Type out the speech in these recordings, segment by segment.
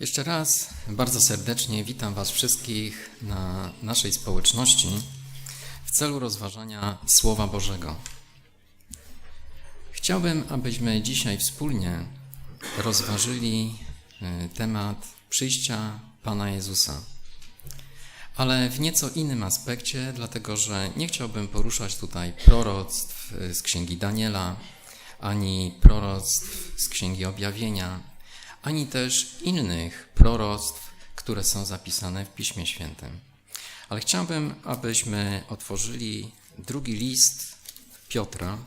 Jeszcze raz bardzo serdecznie witam Was wszystkich na naszej społeczności w celu rozważania Słowa Bożego. Chciałbym, abyśmy dzisiaj wspólnie rozważyli e, temat przyjścia Pana Jezusa. Ale w nieco innym aspekcie, dlatego że nie chciałbym poruszać tutaj proroctw z Księgi Daniela, ani proroctw z Księgi Objawienia, ani też innych proroctw, które są zapisane w Piśmie Świętym. Ale chciałbym, abyśmy otworzyli drugi list Piotra.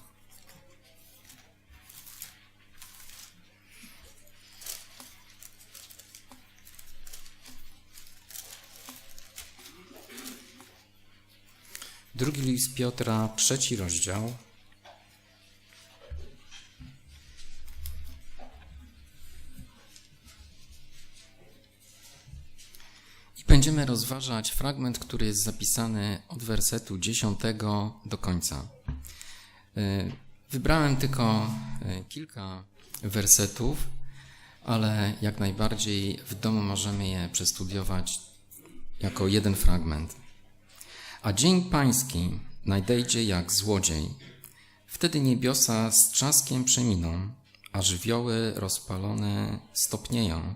Drugi list Piotra, trzeci rozdział. Będziemy rozważać fragment, który jest zapisany od wersetu 10 do końca. Y, Wybrałem tylko y, kilka wersetów, ale jak najbardziej w domu możemy je przestudiować jako jeden fragment. A dzień pański nadejdzie jak złodziej. Wtedy niebiosa z trzaskiem przeminą, a żywioły rozpalone stopnieją.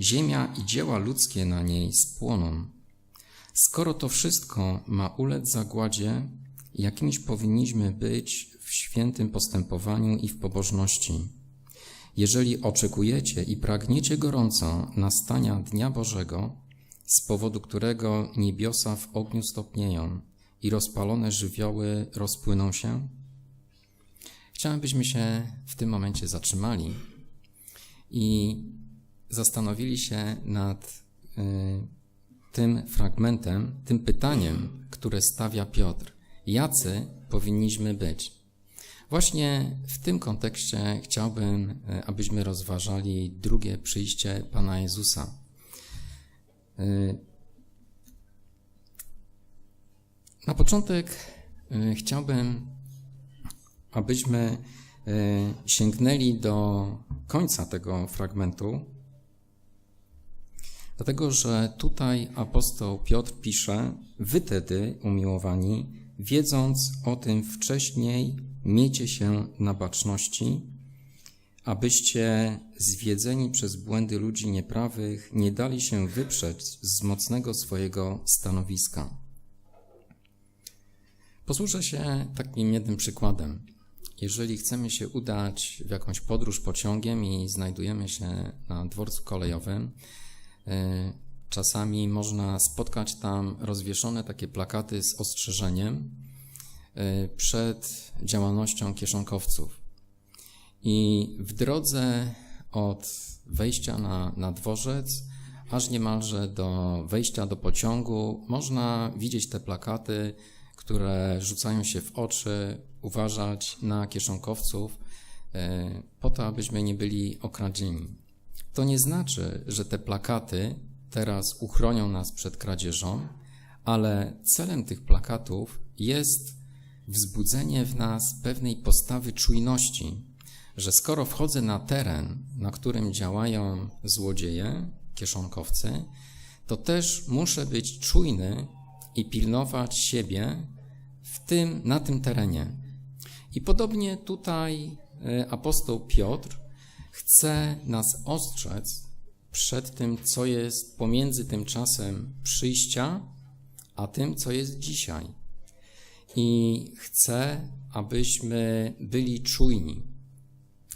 Ziemia i dzieła ludzkie na niej spłoną. Skoro to wszystko ma ulec zagładzie, jakimiś powinniśmy być w świętym postępowaniu i w pobożności. Jeżeli oczekujecie i pragniecie gorąco nastania Dnia Bożego, z powodu którego niebiosa w ogniu stopnieją i rozpalone żywioły rozpłyną się? Chciałem, byśmy się w tym momencie zatrzymali i zastanowili się nad y, tym fragmentem, tym pytaniem, które stawia Piotr. Jacy powinniśmy być? Właśnie w tym kontekście chciałbym, y, abyśmy rozważali drugie przyjście Pana Jezusa. Y, Na początek chciałbym, abyśmy sięgnęli do końca tego fragmentu, dlatego że tutaj apostoł Piotr pisze: Wy tedy, umiłowani, wiedząc o tym wcześniej, miejcie się na baczności, abyście zwiedzeni przez błędy ludzi nieprawych nie dali się wyprzeć z mocnego swojego stanowiska. Posłużę się takim jednym przykładem. Jeżeli chcemy się udać w jakąś podróż pociągiem i znajdujemy się na dworcu kolejowym, czasami można spotkać tam rozwieszone takie plakaty z ostrzeżeniem y, przed działalnością kieszonkowców. I w drodze od wejścia na, na dworzec, aż niemalże do wejścia do pociągu, można widzieć te plakaty, które rzucają się w oczy, uważać na kieszonkowców, e, po to, abyśmy nie byli okradzieni. To nie znaczy, że te plakaty teraz uchronią nas przed kradzieżą, ale celem tych plakatów jest wzbudzenie w nas pewnej postawy czujności, że skoro wchodzę na teren, na którym działają złodzieje, kieszonkowcy, to też muszę być czujny i pilnować siebie w tym, na tym terenie. I podobnie tutaj e, apostoł Piotr chce nas ostrzec przed tym, co jest pomiędzy tym czasem przyjścia, a tym, co jest dzisiaj. I chce, abyśmy byli czujni.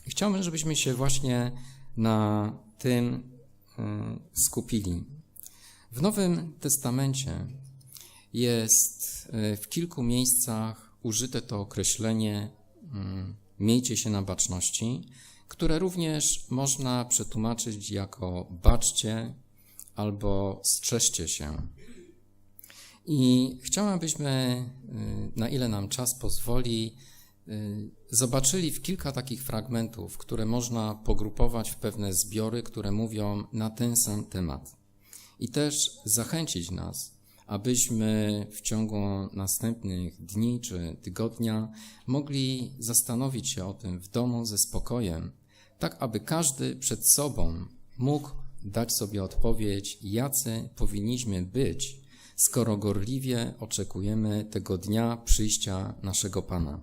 Chciałbym, żebyśmy się właśnie na tym e, skupili. W Nowym Testamencie jest e, w kilku miejscach użyte to określenie mm, miejcie się na baczności, które również można przetłumaczyć jako baczcie albo strzeżcie się. I chciałem, abyśmy, e, na ile nam czas pozwoli, e, zobaczyli w kilka takich fragmentów, które można pogrupować w pewne zbiory, które mówią na ten sam temat. I też zachęcić nas, abyśmy w ciągu następnych dni czy tygodnia mogli zastanowić się o tym w domu ze spokojem, tak aby każdy przed sobą mógł dać sobie odpowiedź, jacy powinniśmy być, skoro gorliwie oczekujemy tego dnia przyjścia naszego Pana.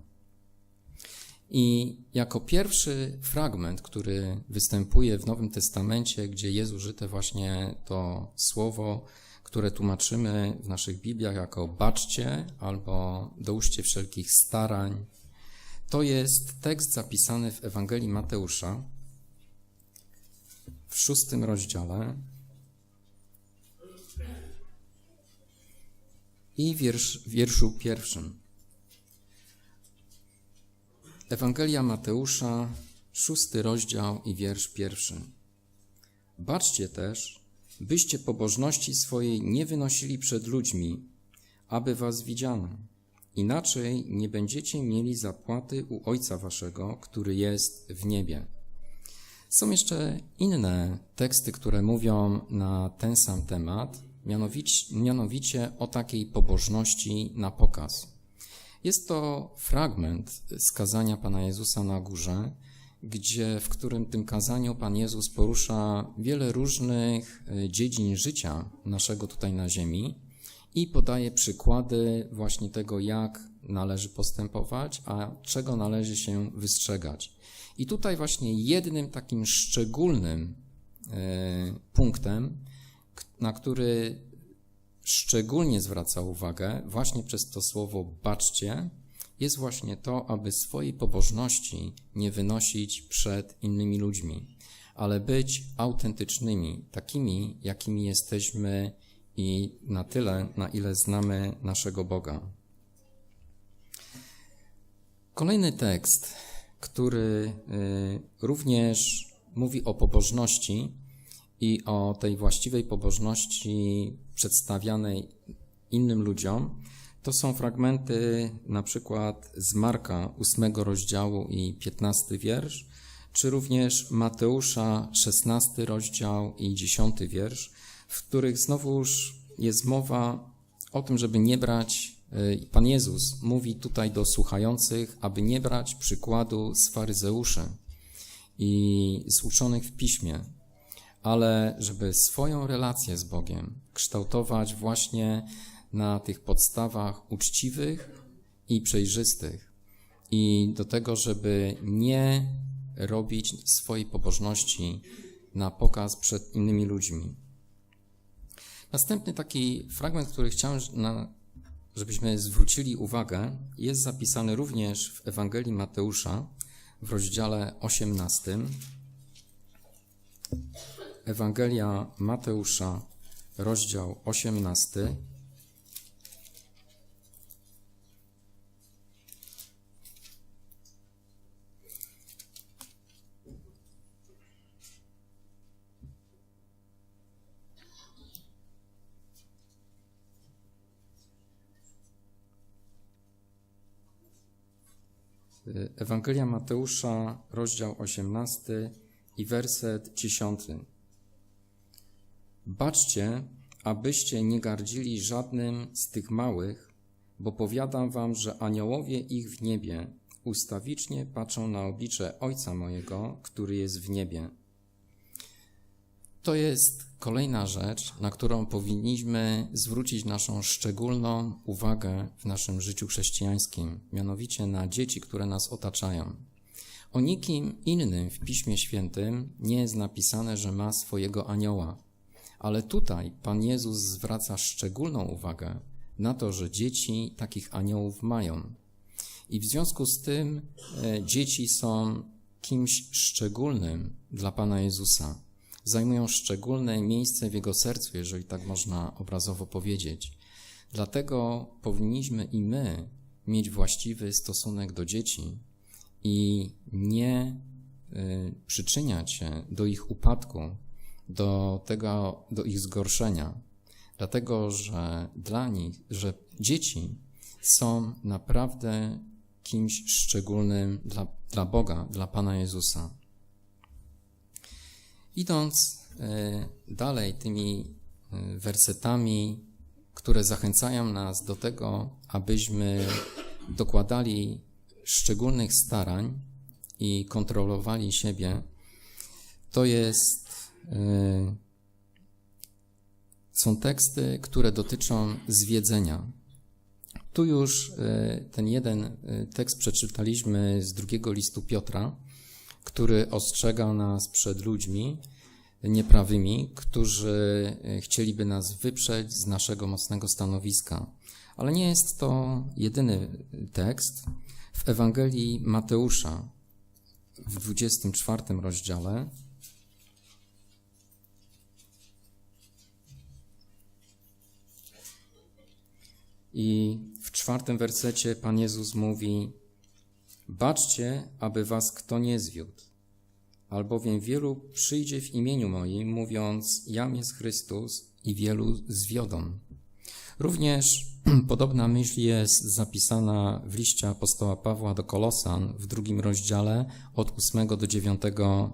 I jako pierwszy fragment, który występuje w Nowym Testamencie, gdzie jest użyte właśnie to słowo, które tłumaczymy w naszych Bibliach jako baczcie albo dołóżcie wszelkich starań, to jest tekst zapisany w Ewangelii Mateusza w szóstym rozdziale i wiersz, wierszu pierwszym. Ewangelia Mateusza, szósty rozdział i wiersz pierwszy. Baczcie też, byście pobożności swojej nie wynosili przed ludźmi, aby was widziano. Inaczej nie będziecie mieli zapłaty u Ojca Waszego, który jest w niebie. Są jeszcze inne teksty, które mówią na ten sam temat, mianowicie, mianowicie o takiej pobożności na pokaz. Jest to fragment skazania Pana Jezusa na górze, gdzie, w którym tym kazaniu Pan Jezus porusza wiele różnych e, dziedzin życia naszego tutaj na ziemi i podaje przykłady właśnie tego, jak należy postępować, a czego należy się wystrzegać. I tutaj właśnie jednym takim szczególnym e, punktem, na który szczególnie zwraca uwagę właśnie przez to słowo baczcie, jest właśnie to, aby swojej pobożności nie wynosić przed innymi ludźmi, ale być autentycznymi, takimi, jakimi jesteśmy i na tyle, na ile znamy naszego Boga. Kolejny tekst, który y, również mówi o pobożności i o tej właściwej pobożności przedstawianej innym ludziom, to są fragmenty na przykład z Marka 8 rozdziału i 15 wiersz, czy również Mateusza 16 rozdział i 10 wiersz, w których znowuż jest mowa o tym, żeby nie brać, y, Pan Jezus mówi tutaj do słuchających, aby nie brać przykładu z faryzeuszy i z uczonych w piśmie, ale żeby swoją relację z Bogiem kształtować właśnie na tych podstawach uczciwych i przejrzystych. I do tego, żeby nie robić swojej pobożności na pokaz przed innymi ludźmi. Następny taki fragment, który chciałem, żebyśmy zwrócili uwagę, jest zapisany również w Ewangelii Mateusza w rozdziale 18. Ewangelia Mateusza, rozdział 18. Ewangelia Mateusza, rozdział 18 i werset 10. Baczcie, abyście nie gardzili żadnym z tych małych, bo powiadam wam, że aniołowie ich w niebie ustawicznie patrzą na oblicze Ojca mojego, który jest w niebie. To jest kolejna rzecz, na którą powinniśmy zwrócić naszą szczególną uwagę w naszym życiu chrześcijańskim, mianowicie na dzieci, które nas otaczają. O nikim innym w Piśmie Świętym nie jest napisane, że ma swojego anioła. Ale tutaj Pan Jezus zwraca szczególną uwagę na to, że dzieci takich aniołów mają. I w związku z tym e, dzieci są kimś szczególnym dla Pana Jezusa. Zajmują szczególne miejsce w Jego sercu, jeżeli tak można obrazowo powiedzieć. Dlatego powinniśmy i my mieć właściwy stosunek do dzieci i nie y, przyczyniać się do ich upadku, do tego, do ich zgorszenia, dlatego że dla nich, że dzieci są naprawdę kimś szczególnym dla, dla Boga, dla Pana Jezusa. Idąc y, dalej tymi y, wersetami, które zachęcają nas do tego, abyśmy dokładali szczególnych starań i kontrolowali siebie, to jest są teksty, które dotyczą zwiedzenia. Tu już e, ten jeden e, tekst przeczytaliśmy z drugiego listu Piotra, który ostrzega nas przed ludźmi nieprawymi, którzy e, chcieliby nas wyprzeć z naszego mocnego stanowiska. Ale nie jest to jedyny tekst. W Ewangelii Mateusza w 24 rozdziale I w czwartym wersecie Pan Jezus mówi: Baczcie, aby was kto nie zwiódł, albowiem wielu przyjdzie w imieniu moim, mówiąc: Jam jest Chrystus, i wielu zwiodą. Również podobna myśl jest zapisana w liście apostoła Pawła do Kolosan w drugim rozdziale od 8 do 9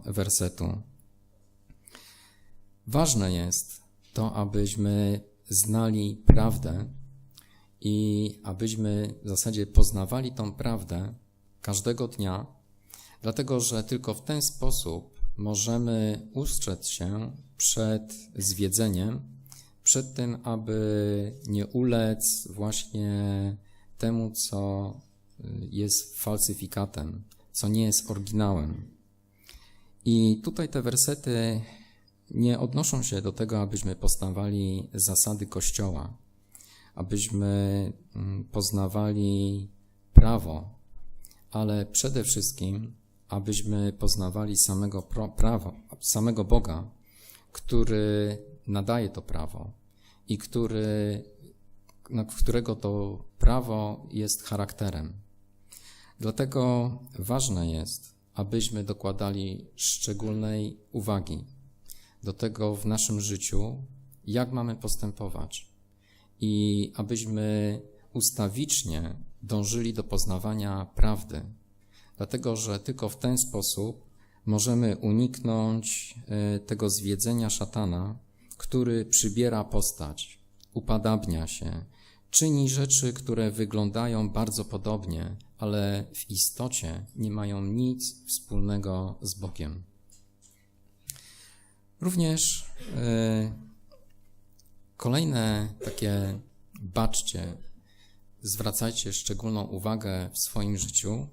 wersetu. Ważne jest to, abyśmy znali prawdę i abyśmy w zasadzie poznawali tą prawdę każdego dnia, dlatego że tylko w ten sposób możemy ustrzec się przed zwiedzeniem, przed tym, aby nie ulec właśnie temu, co jest falsyfikatem, co nie jest oryginałem. I tutaj te wersety nie odnoszą się do tego, abyśmy poznawali zasady Kościoła, abyśmy mm, poznawali prawo, ale przede wszystkim, abyśmy poznawali samego prawa, samego Boga, który nadaje to prawo i który, którego to prawo jest charakterem. Dlatego ważne jest, abyśmy dokładali szczególnej uwagi do tego w naszym życiu, jak mamy postępować i abyśmy ustawicznie dążyli do poznawania prawdy, dlatego że tylko w ten sposób możemy uniknąć e, tego zwiedzenia szatana, który przybiera postać, upadabnia się, czyni rzeczy, które wyglądają bardzo podobnie, ale w istocie nie mają nic wspólnego z Bogiem. Również e, Kolejne takie baczcie, zwracajcie szczególną uwagę w swoim życiu,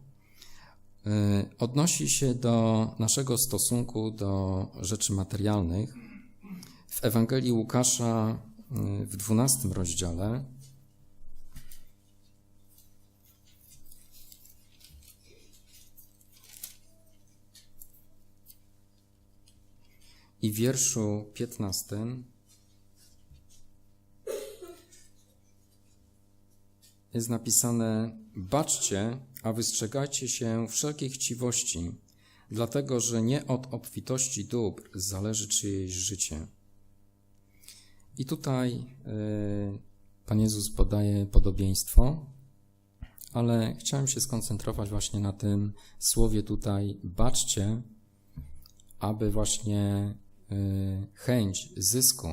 y, odnosi się do naszego stosunku do rzeczy materialnych. W Ewangelii Łukasza y, w 12 rozdziale i wierszu 15 jest napisane: Baczcie, a wystrzegajcie się wszelkiej chciwości, dlatego że nie od obfitości dóbr zależy czyjeś życie. I tutaj y, Pan Jezus podaje podobieństwo, ale chciałem się skoncentrować właśnie na tym słowie tutaj: baczcie, aby właśnie y, chęć zysku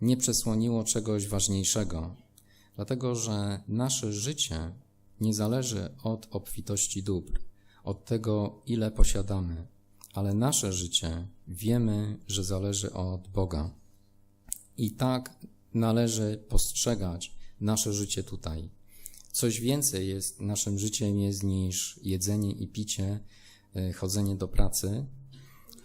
nie przesłoniło czegoś ważniejszego, dlatego że nasze życie nie zależy od obfitości dóbr, od tego, ile posiadamy, ale nasze życie wiemy, że zależy od Boga. I tak należy postrzegać nasze życie tutaj. Coś więcej jest naszym życiem jest niż jedzenie i picie, e, chodzenie do pracy.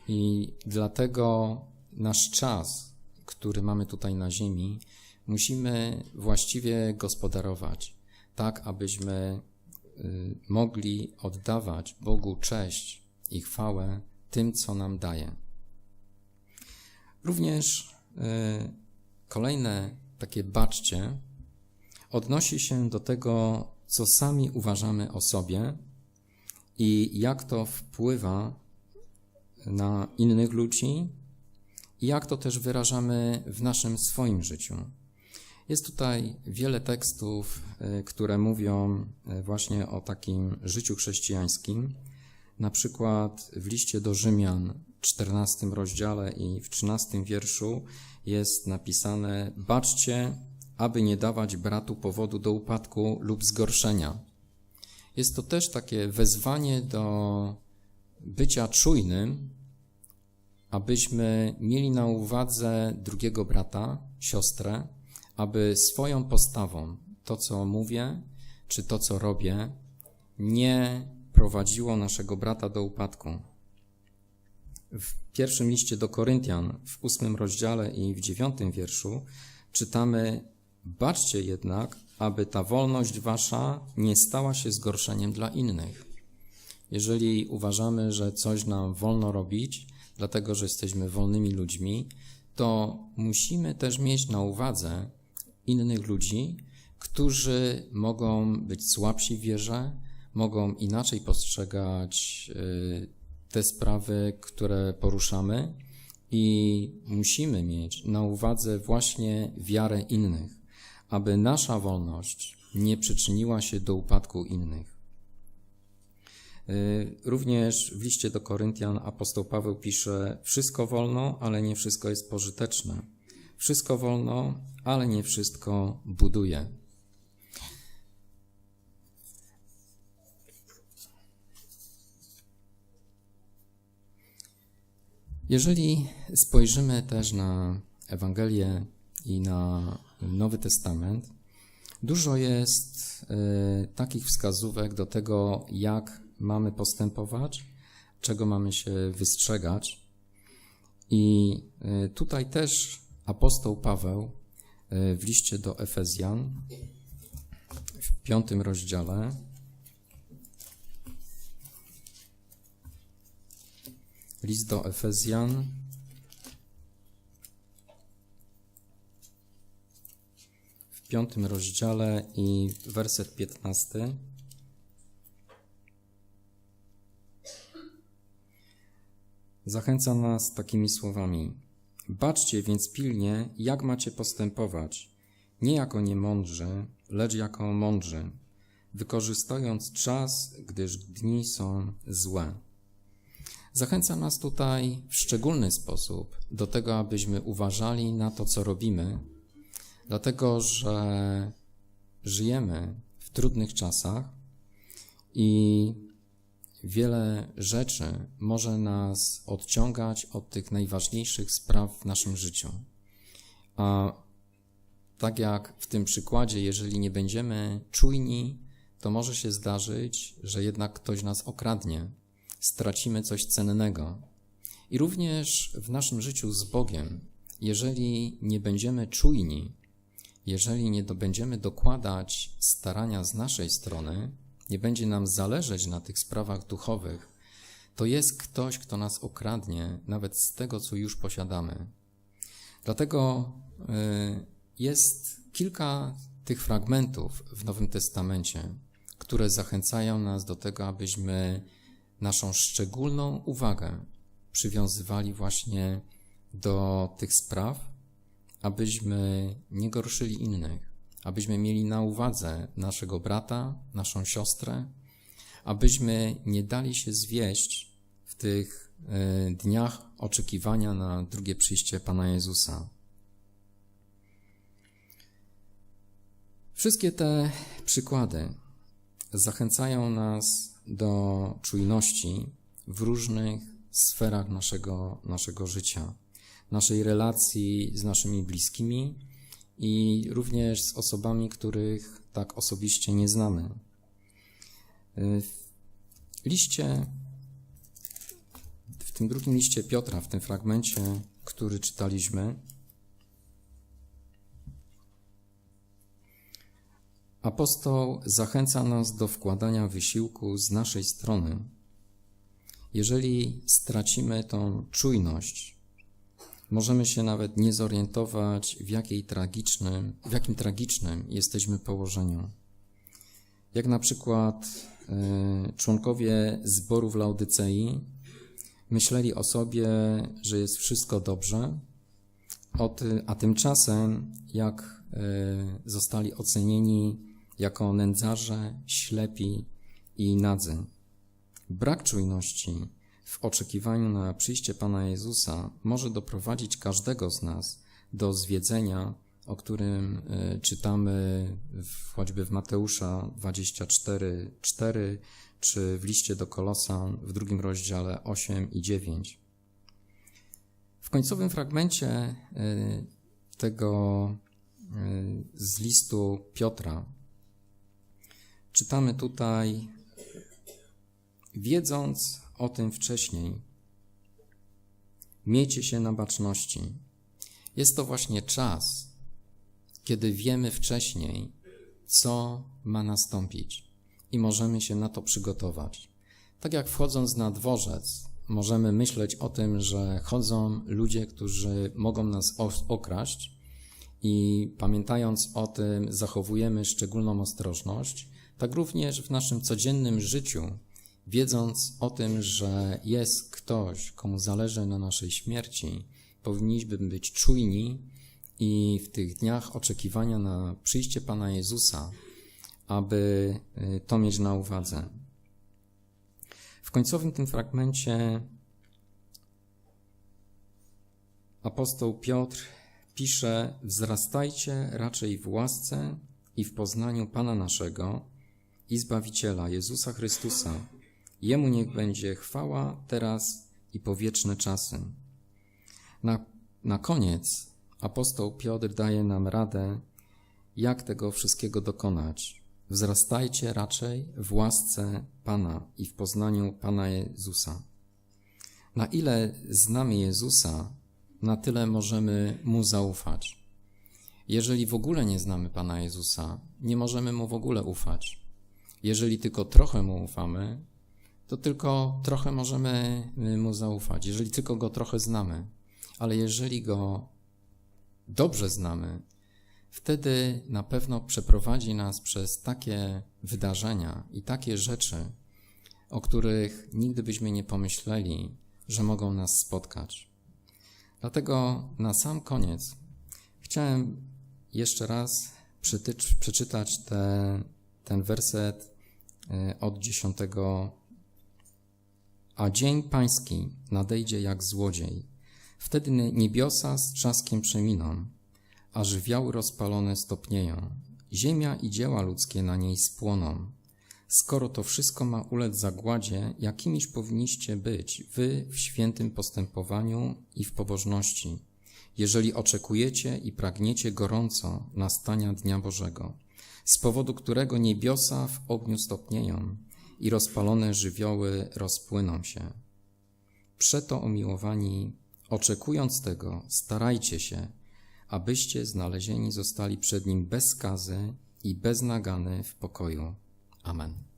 I dlatego nasz czas, który mamy tutaj na ziemi, musimy właściwie gospodarować, tak abyśmy y, mogli oddawać Bogu cześć i chwałę tym, co nam daje. Również y, kolejne takie baczcie odnosi się do tego, co sami uważamy o sobie i jak to wpływa na innych ludzi i jak to też wyrażamy w naszym swoim życiu. Jest tutaj wiele tekstów, e, które mówią e, właśnie o takim życiu chrześcijańskim. Na przykład w liście do Rzymian, 14 rozdziale i w 13 wierszu jest napisane: Baczcie, aby nie dawać bratu powodu do upadku lub zgorszenia. Jest to też takie wezwanie do bycia czujnym, abyśmy mieli na uwadze drugiego brata, siostrę, aby swoją postawą, to co mówię, czy to co robię, nie prowadziło naszego brata do upadku. W pierwszym liście do Koryntian, w ósmym rozdziale i w dziewiątym wierszu czytamy: Baczcie jednak, aby ta wolność wasza nie stała się zgorszeniem dla innych. Jeżeli uważamy, że coś nam wolno robić, dlatego że jesteśmy wolnymi ludźmi, to musimy też mieć na uwadze innych ludzi, którzy mogą być słabsi w wierze, mogą inaczej postrzegać y, te sprawy, które poruszamy i musimy mieć na uwadze właśnie wiarę innych, aby nasza wolność nie przyczyniła się do upadku innych. Y, również w liście do Koryntian apostoł Paweł pisze: Wszystko wolno, ale nie wszystko jest pożyteczne. Wszystko wolno, ale nie wszystko buduje. Jeżeli spojrzymy też na Ewangelię i na Nowy Testament, dużo jest y, takich wskazówek do tego, jak mamy postępować, czego mamy się wystrzegać. I y, tutaj też apostoł Paweł y, w liście do Efezjan w piątym rozdziale List do Efezjan. W piątym rozdziale i werset piętnasty. Zachęca nas takimi słowami. Baczcie więc pilnie, jak macie postępować, nie jako niemądrzy, lecz jako mądrzy, wykorzystując czas, gdyż dni są złe. Zachęca nas tutaj w szczególny sposób do tego, abyśmy uważali na to, co robimy, dlatego że żyjemy w trudnych czasach i wiele rzeczy może nas odciągać od tych najważniejszych spraw w naszym życiu. A tak jak w tym przykładzie, jeżeli nie będziemy czujni, to może się zdarzyć, że jednak ktoś nas okradnie, stracimy coś cennego. I również w naszym życiu z Bogiem, jeżeli nie będziemy czujni, jeżeli nie będziemy dokładać starania z naszej strony, nie będzie nam zależeć na tych sprawach duchowych, to jest ktoś, kto nas okradnie nawet z tego, co już posiadamy. Dlatego y, jest kilka tych fragmentów w Nowym Testamencie, które zachęcają nas do tego, abyśmy naszą szczególną uwagę przywiązywali właśnie do tych spraw, abyśmy nie gorszyli innych, abyśmy mieli na uwadze naszego brata, naszą siostrę, abyśmy nie dali się zwieść w tych e, dniach oczekiwania na drugie przyjście Pana Jezusa. Wszystkie te przykłady zachęcają nas do czujności w różnych sferach naszego, naszego życia, naszej relacji z naszymi bliskimi i również z osobami, których tak osobiście nie znamy. W liście, w tym drugim liście Piotra, w tym fragmencie, który czytaliśmy, Apostoł zachęca nas do wkładania wysiłku z naszej strony. Jeżeli stracimy tą czujność, możemy się nawet nie zorientować, w, jakiej tragicznym, w jakim tragicznym jesteśmy położeniu. Jak na przykład y, członkowie zboru w Laudycei myśleli o sobie, że jest wszystko dobrze, a tymczasem, jak y, zostali ocenieni jako nędzarze, ślepi i nadzy. Brak czujności w oczekiwaniu na przyjście Pana Jezusa może doprowadzić każdego z nas do zwiedzenia, o którym e, czytamy choćby w Mateusza 24, 4, czy w liście do Kolosan w drugim rozdziale 8 i 9. W końcowym fragmencie y, tego y, z listu Piotra czytamy tutaj, wiedząc o tym wcześniej, miejcie się na baczności. Jest to właśnie czas, kiedy wiemy wcześniej, co ma nastąpić i możemy się na to przygotować. Tak jak wchodząc na dworzec, możemy myśleć o tym, że chodzą ludzie, którzy mogą nas okraść, i pamiętając o tym, zachowujemy szczególną ostrożność, tak również w naszym codziennym życiu, wiedząc o tym, że jest ktoś, komu zależy na naszej śmierci, powinniśmy być czujni i w tych dniach oczekiwania na przyjście Pana Jezusa, aby y, to mieć na uwadze. W końcowym tym fragmencie apostoł Piotr pisze: Wzrastajcie raczej w łasce i w poznaniu Pana naszego i Zbawiciela Jezusa Chrystusa. Jemu niech będzie chwała teraz i po wieczne czasy. Na, na koniec apostoł Piotr daje nam radę, jak tego wszystkiego dokonać. Wzrastajcie raczej w łasce Pana i w poznaniu Pana Jezusa. Na ile znamy Jezusa, na tyle możemy Mu zaufać. Jeżeli w ogóle nie znamy Pana Jezusa, nie możemy Mu w ogóle ufać. Jeżeli tylko trochę Mu ufamy, to tylko trochę możemy Mu zaufać. Jeżeli tylko Go trochę znamy, ale jeżeli Go dobrze znamy, wtedy na pewno przeprowadzi nas przez takie wydarzenia i takie rzeczy, o których nigdy byśmy nie pomyśleli, że mogą nas spotkać. Dlatego na sam koniec chciałem jeszcze raz przeczytać te, ten werset e, od dziesiątego. A dzień pański nadejdzie jak złodziej. Wtedy niebiosa z trzaskiem przeminą, a żywioły rozpalone stopnieją. Ziemia i dzieła ludzkie na niej spłoną. Skoro to wszystko ma ulec zagładzie, jakimiż powinniście być wy w świętym postępowaniu i w pobożności, jeżeli oczekujecie i pragniecie gorąco nastania Dnia Bożego, z powodu którego niebiosa w ogniu stopnieją i rozpalone żywioły rozpłyną się. Przeto, umiłowani, oczekując tego, starajcie się, abyście znalezieni zostali przed Nim bez skazy i bez nagany w pokoju. Amen.